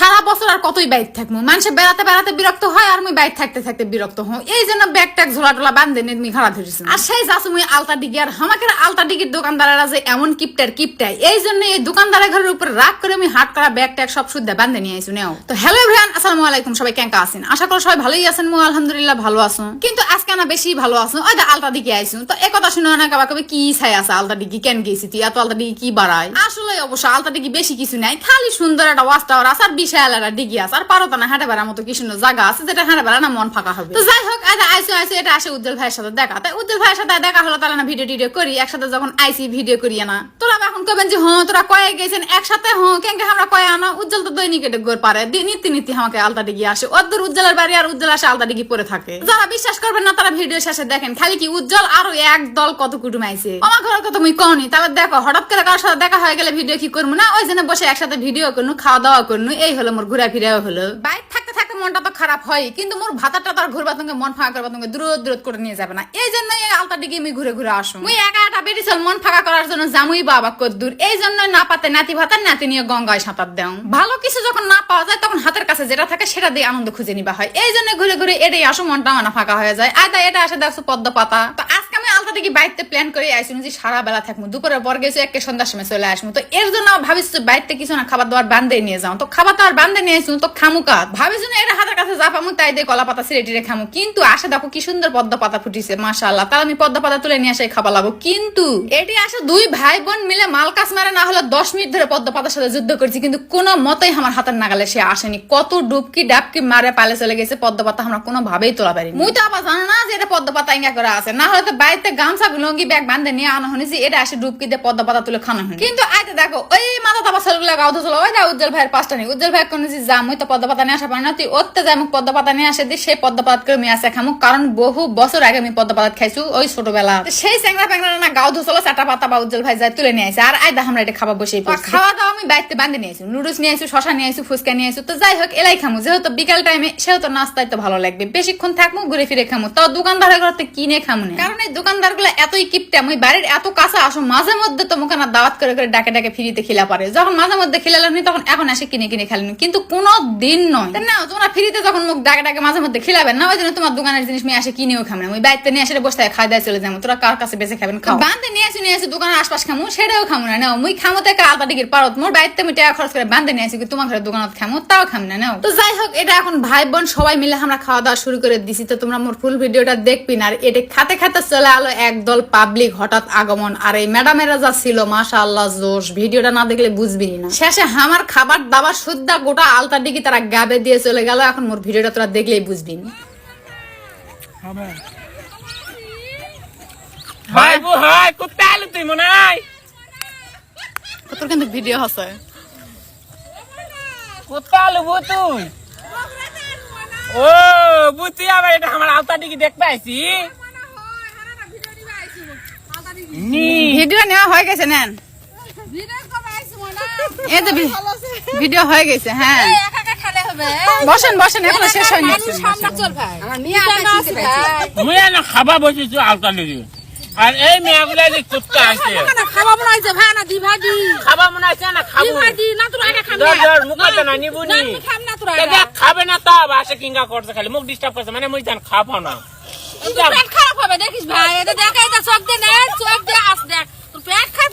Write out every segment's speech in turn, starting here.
সারা বছর আর কতই বাইক থাকব মানুষে বেড়াতে বেড়াতে বিরক্ত হয় আর মুই বাইক থাকতে থাকতে বিরক্ত হই এই জন্য ব্যাগ ট্যাগ ঝোলা টোলা বান্ধে নিয়ে তুমি খাড়া ধরেছি আর সেই যাচ্ছ মুই আলতা ডিগি আর আমাকে আলতা ডিগির দোকানদারেরা যে এমন কিপটার, কিপটাই। এই জন্য এই দোকানদারের ঘরের উপর রাগ করে আমি হাট করা ব্যাগ ট্যাগ সব শুদ্ধ বান্ধে নিয়ে আইসু, নেও। তো হ্যালো এভরিওয়ান আসসালামু আলাইকুম, সবাই কেঙ্কা আছেন? আশা করি সবাই ভালোই আছেন মু আলহামদুলিল্লাহ ভালো আছো। কিন্তু আজকে না বেশি ভালো আছো। ওই আলতা দিকে আইসু। তো এ কথা শুনে না কাবা কবে কি ছাই আছে? আলতা ডিগি কেন গেছি তুই? এত আলতা ডিগি কি বাড়ায়? আসলে অবশ্য আলতা ডিগি বেশি কিছু নাই। খালি সুন্দর একটা আছে আর একটা ডিগি আছে। আর পারো না হাঁটে বেড়ার মতো কি সুন্দর জায়গা আছে যেটা হাঁটে বেড়া না মন ফাঁকা হবে। তো যাই হোক আজ আইসু আইসু, এটা আসে উজ্জ্বল ভাইয়ের সাথে দেখা। তাই উজ্জ্বল ভাইয়ের সাথে দেখা হলো তাহলে না ভিডিও টিডিও করি। একসাথে যখন আইসি ভিডিও করি না। তোরা এখন কবেন যে হ্যাঁ তোরা কয়ে গেছেন, একসাথে হ্যাঁ কেন আমরা কয়ে আনা? উজ্জ্বল তো দৈনিক এটা গোর পারে। নীতি নীতি আমাকে আলতা ডিগি আসে। ওদের উজ্জ্বলের বাড়ি আর উজ্জ্বল আসে আলতা ডিগি পরে থাকে। যারা বিশ্বাস করবেন না, তারা ভিডিও শেষে দেখেন। খালি কি উজ্জ্বল আরও এক দল কত কুটুম আইছে আমার ঘরের কথা তুমি কওনি। তাহলে দেখো, হঠাৎ করে কারোর সাথে দেখা হয়ে গেলে ভিডিও কি করব না? ওই জন্য বসে একসাথে ভিডিও করনু খাওয়া দাওয়া করনু। এই হলো মোর ঘুরা ফিরাও হলো। বাইক থাকতে থাকতে মনটা তো খারাপ হয়, কিন্তু মোর ভাতাটা তার ঘুরবা তোমাকে মন ফাঁকা করবা তোমাকে দূর দূর করে নিয়ে যাবে না। এই জন্য আলতা ডিগি আমি ঘুরে ঘুরে আসো মুই একা একা বেরিসল মন ফাঁকা করার জন্য জামুই বাবা কদ্দুর। এই জন্য না পাতে নাতি ভাতার নাতি নিয়ে গঙ্গায় সাঁতার দেও। ভালো কিছু যখন না পাওয়া যায়, তখন হাতের কাছে যেটা থাকে সেটা দিয়ে আনন্দ খুঁজে নিবা হয়। এই জন্য ঘুরে ঘুরে এটাই আসো মনটা মানা ফাঁকা হয়ে যায়। আয়তা এটা আসে দেখছ পদ্ম পাতা তো আজকে আমি আলতা প্ল্যান করে আইসি যে সারা বেলা থাকব, দুপুরের পর গেছি একটা সন্ধ্যার সময় চলে আসব। তো এর জন্য ভাবিস বাইকতে কিছু না, খাবার দাবার বান্ধে নিয়ে যাও। তো খাবার দাবার বান্ধে নিয়ে আসব তো খামু কাত ভাবিস না এটা হাতের কাছে যা পামু তাই দিয়ে কলা পাতা সিরে টিরে খামু। কিন্তু আসে দেখো কি সুন্দর পদ্ম পাতা ফুটিছে, মাশাআল্লাহ। তাহলে আমি পদ্ম পাতা তুলে নিয়ে আসে খাবার লাগবো। কিন্তু এটি আসে দুই ভাই বোন মিলে মাল কাজ মারে, না হলে দশ মিনিট ধরে পদ্ম পাতার সাথে যুদ্ধ করছি। কিন্তু কোনো মতেই আমার হাতের নাগালে সে আসেনি। কত ডুবকি ডাবকি মারে পালে চলে গেছে, পদ্ম পাতা আমরা কোনো ভাবেই তোলা পারি মুই তো আবার জানো না যে এটা পদ্ম পাতা ইঙ্গা করে আছে। না হলে তো বাড়িতে গামছা লঙ্গি ব্যাগ বান্ধে নিয়ে আনা হয়েছে এটা আসে ডুবকি দিয়ে পদ্মা পাতা তুলে খানো হয় কিন্তু আইতে দেখো ওই মাথা তাপা ছেলেগুলো গাও ধুলো ওই যা উজ্জ্বল ভাইয়ের পাঁচটা নেই। উজ্জ্বল ভাই কোনো যে মুই তো পদ্ম পাতা নিয়ে আসা পারি না তুই ওতে যাই মুখ পদ্ম পাতা নিয়ে আসে দিই সেই পদ্ম পাত করে আমি আসে খামু কারণ বহু বছর আগে আমি পদ্ম পাতা খাইছু ওই ছোটবেলা। সেই স্যাংরা প্যাংরা না গাও ধুলো চাটা পাতা বা উজ্জ্বল ভাই যাই তুলে নিয়ে আসে আর আই আমরা এটা খাবার বসেই পড়ছি। খাওয়া দাওয়া আমি বাড়িতে বান্ধে নিয়ে আসি নুডলস নিয়ে আসি শশা নিয়ে আসি ফুচকা নিয়ে আসি তো যাই হোক এলাই খামু। যেহেতু বিকাল টাইমে সেহেতু নাস্তায় তো ভালো লাগবে। বেশিক্ষণ থাকব ঘুরে ফিরে খামু। তো দোকানদারের ঘরতে কিনে খামু না? কারণ এই দোকানদারগুলো এতই কিপটা আমি বাড়ির এত কাছে আসো মাঝে মধ্যে তো মুখানা দাওয়াত করে করে ডাকে ডাকে ফ্রিতে খেলা পারে। যখন মাঝে মধ্যে খিলালেন তখন এখন এসে কিনে কিনে খেলেন কিন্তু কোনো দিন নয়। না তোমরা ফ্রিতে যখন মুখ ডাকে ডাকে মাঝে মধ্যে খেলাবেন না ওই জন্য তোমার দোকানের জিনিস নিয়ে আসে কিনেও খাবে না। ওই বাড়িতে নিয়ে এসে বসে খাই দায় চলে যাব। তোরা কার কাছে বেঁচে খাবেন? খাও। বান্ধে নিয়ে আসি নিয়ে আসি দোকানের আশপাশ খামু সেটাও খামু না। নাও মুই খামু থেকে আলতা ডিগির পারত। মোর বাড়িতে আমি টাকা খরচ করে বান্ধে নিয়ে আসি কি তোমার ঘরে দোকানত খামু তাও খাম না নাও। তো যাই হোক এটা এখন ভাই বোন সবাই মিলে আমরা খাওয়া দাওয়া শুরু করে দিছি। তো তোমরা মোর ফুল ভিডিওটা দেখবি না। আর এটা খাতে খাতে চলে আলো একদল পাবলিক হঠাৎ আগমন। আর এই ম্যাডামেরা যা ছিল মাশা আল্লাহ জোশ ভিডিওটা না দেখলে বুঝবি না। শেষে আমার খাবার দাবার সুদ্ধা গোটা আলতা ডিগি তারা গাবে দিয়ে চলে গেল এখন মোর ভিডিওটা তোরা দেখলেই বুঝবি না। হয় তোর কিন্তু ভিডিও আছে। কোথায় তুই? ও বু তুই আবার এটা আমার দিকে দেখতে আইছি? ভিডিও নেওয়া হয়ে গেছে নেন। এই তো ভিডিও হয়ে গেছে হ্যাঁ। বসেন বসেন এখনও শেষ হয়নি। মুই না খাবা বসেছি আলতা দিকে আর এই মেয়েগুলা যে কুত্তা আছে। খাওয়া মনে হয়েছে ভাই না দি খাবা মনে না খাব। দি না তোরা খাম ধর ধর মুখে না নিবু নি খাম না তোরা এটা খাবে না তো বাসে কিঙ্গা করছে খালি। মুখ ডিস্টার্ব করছে মানে মুই জান খাব না। পেট খারাপ হবে দেখিস ভাই। এটা দেখ এটা চোখ দিয়ে নে চোখ দিয়ে আস দেখ তোর পেট খারাপ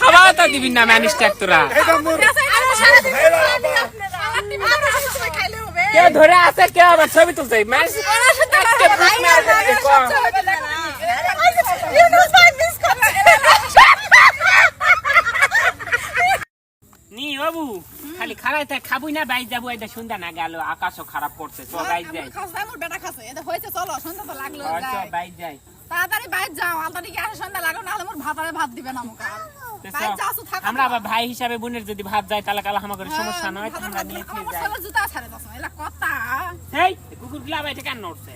খাওয়া তো দিবি না ম্যানিস্টার তোরা কে ধরে আছে কে আবার ছবি তুলছে নি বাবু খালি খারাই খাবুই না বাইর যাব এটা শুনতে না গেল আকাশও খারাপ করছে তো বাইর যাই হয়তো বাইর যাই তাড়াতাড়ি বাইর যাও আলতারি কি আসে সন্ধ্যা লাগো নাহলে মোর ভাতারে ভাত দিবে না মুখ আমরা আবার ভাই হিসাবে বোনের যদি ভাত যায় তাহলে কালা করে সমস্যা নয় আমরা কথা। এই কুকুরগুলা এটা কেন নড়ছে?